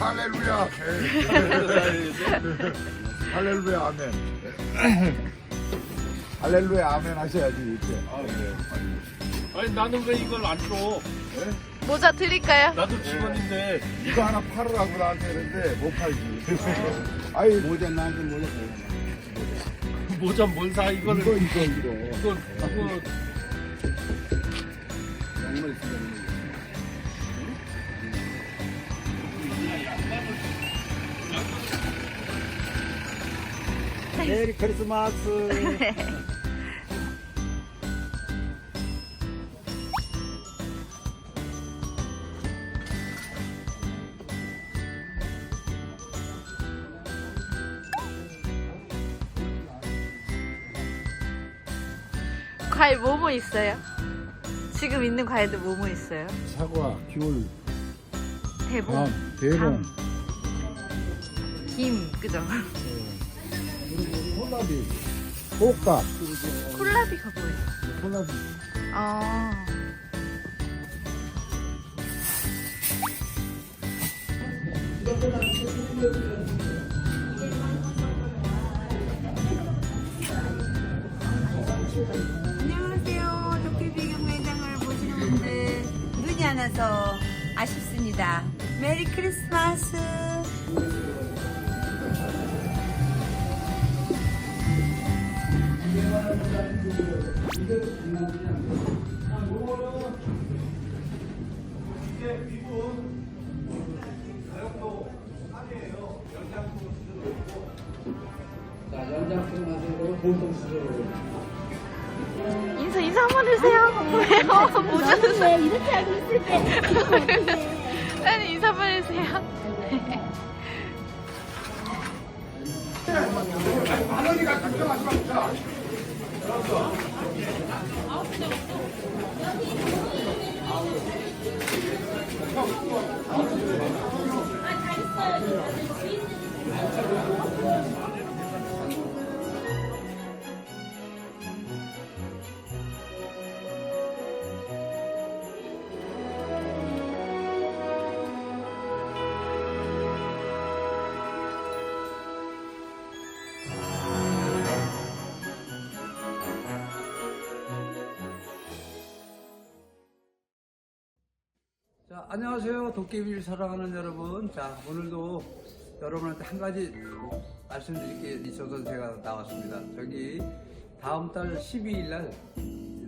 할렐루야. 할렐루야 아멘. 할렐루야 아멘 하셔야지 이렇게. 아, 네. 아니 나는 왜 이걸 안 줘? 모자 드릴까요? 나도 직원인데 이거 하나 팔으라고 나한테 했는데 못 팔지. 아이 모자 나한테 모자 모자 뭔 사 이거를 이거 이거 이거. 이거 이거 양말 있으 메리 크리스마스 과일 뭐뭐 있어요? 지금 있는 과일도 뭐뭐 있어요? 사과, 귤, 대봉, 밤, 대봉. 감, 김, 그죠? 그리고 콜라비, 볶밥, 콜라비가 뭐예요? 콜라비. 아, 안녕하세요. 도깨비 경매장을 보시는 분들 눈이 안 와서 아쉽습니다. 메리 크리스마스. 인사, 인사 한번 해주세요. 왜요? 모자는 왜 이렇게 하고 있을 때 아니, 인사 한번 해주세요. 다 있어요. 자 안녕하세요. 도깨비를 사랑하는 여러분. 자 오늘도 여러분한테 한 가지 말씀드릴 게 있어서 제가 나왔습니다. 저기 다음 달 12일 날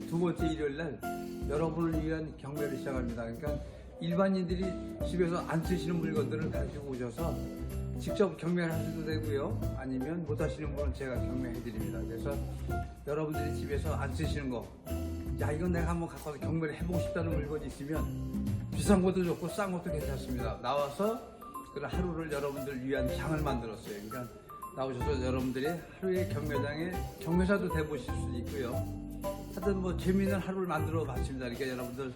두 번째 일요일 날 여러분을 위한 경매를 시작합니다. 그러니까 일반인들이 집에서 안 쓰시는 물건들을 가지고 오셔서 직접 경매를 하셔도 되고요. 아니면 못 하시는 분은 제가 경매해 드립니다. 그래서 여러분들이 집에서 안 쓰시는 거 야 이건 내가 한번 갖고 와서 경매를 해보고 싶다는 물건이 있으면 비싼 것도 좋고 싼 것도 괜찮습니다. 나와서 그런 하루를 여러분들 위한 장을 만들었어요. 그러니까 나오셔서 여러분들이 하루에 경매장에 경매사도 돼보실 수 있고요. 하여튼 뭐 재미있는 하루를 만들어 봤습니다. 그러니까 여러분들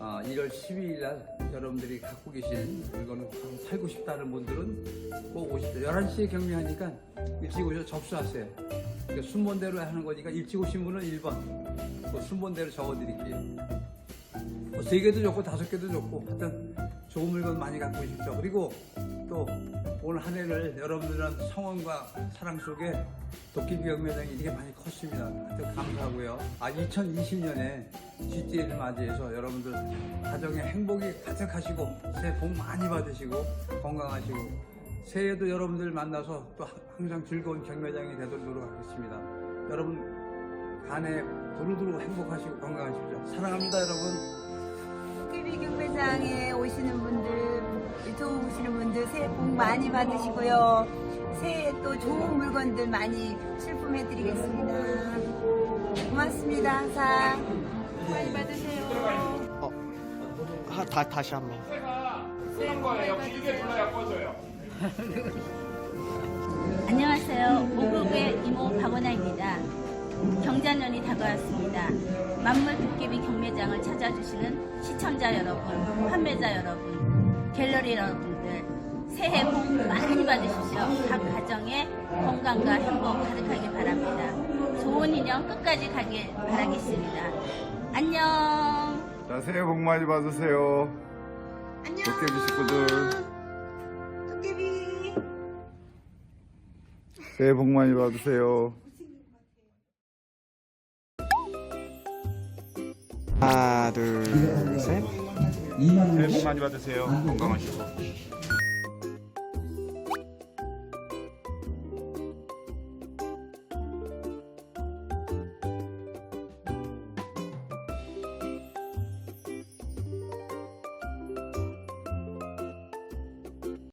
어, 1월 12일 날 여러분들이 갖고 계신 물건을 살고 싶다는 분들은 꼭 오십시오. 11시에 경매하니까 일찍 오셔서 접수하세요. 그러니까 순번대로 하는 거니까 일찍 오신 분은 1번, 뭐 순번대로 적어드릴게요. 뭐세 개도 좋고 다섯 개도 좋고 하여튼 좋은 물건 많이 갖고 오십시오. 그리고 또올한 해를 여러분들은 성원과 사랑 속에 도깨비 경매장이 이렇게 많이 컸습니다. 하여튼 감사하고요. 아 2020년에 GTA를 맞이해서 여러분들 가정에 행복이 가득하시고 새해 복 많이 받으시고 건강하시고 새해에도 여러분들 만나서 또 항상 즐거운 경매장이 되도록 하겠습니다. 여러분 간에 두루두루 행복하시고 건강하십시오. 사랑합니다 여러분. 도깨비 경매장에 오시는 분들, 유튜브 보시는 분들 새해 복 많이 받으시고요. 새해 또 좋은 물건들 많이 출품해 드리겠습니다. 고맙습니다. 항상. 많이 받으세요. 하, 다, 다시 한 번. 안녕하세요. 모국의 이모 박원아입니다. 경자년이 다가왔습니다. 만물 도깨비 경매장을 찾아주시는 시청자 여러분, 판매자 여러분, 갤러리 여러분들 새해 복 많이 받으십시오. 각 가정에 건강과 행복 가득하길 바랍니다. 좋은 인연 끝까지 가길 바라겠습니다. 안녕. 자 새해 복 많이 받으세요. 안녕. 도깨비 식구들. 새해 복 많이 받으세요. 하나, 둘, 셋. 새해 복 많이 받으세요. 건강하시고.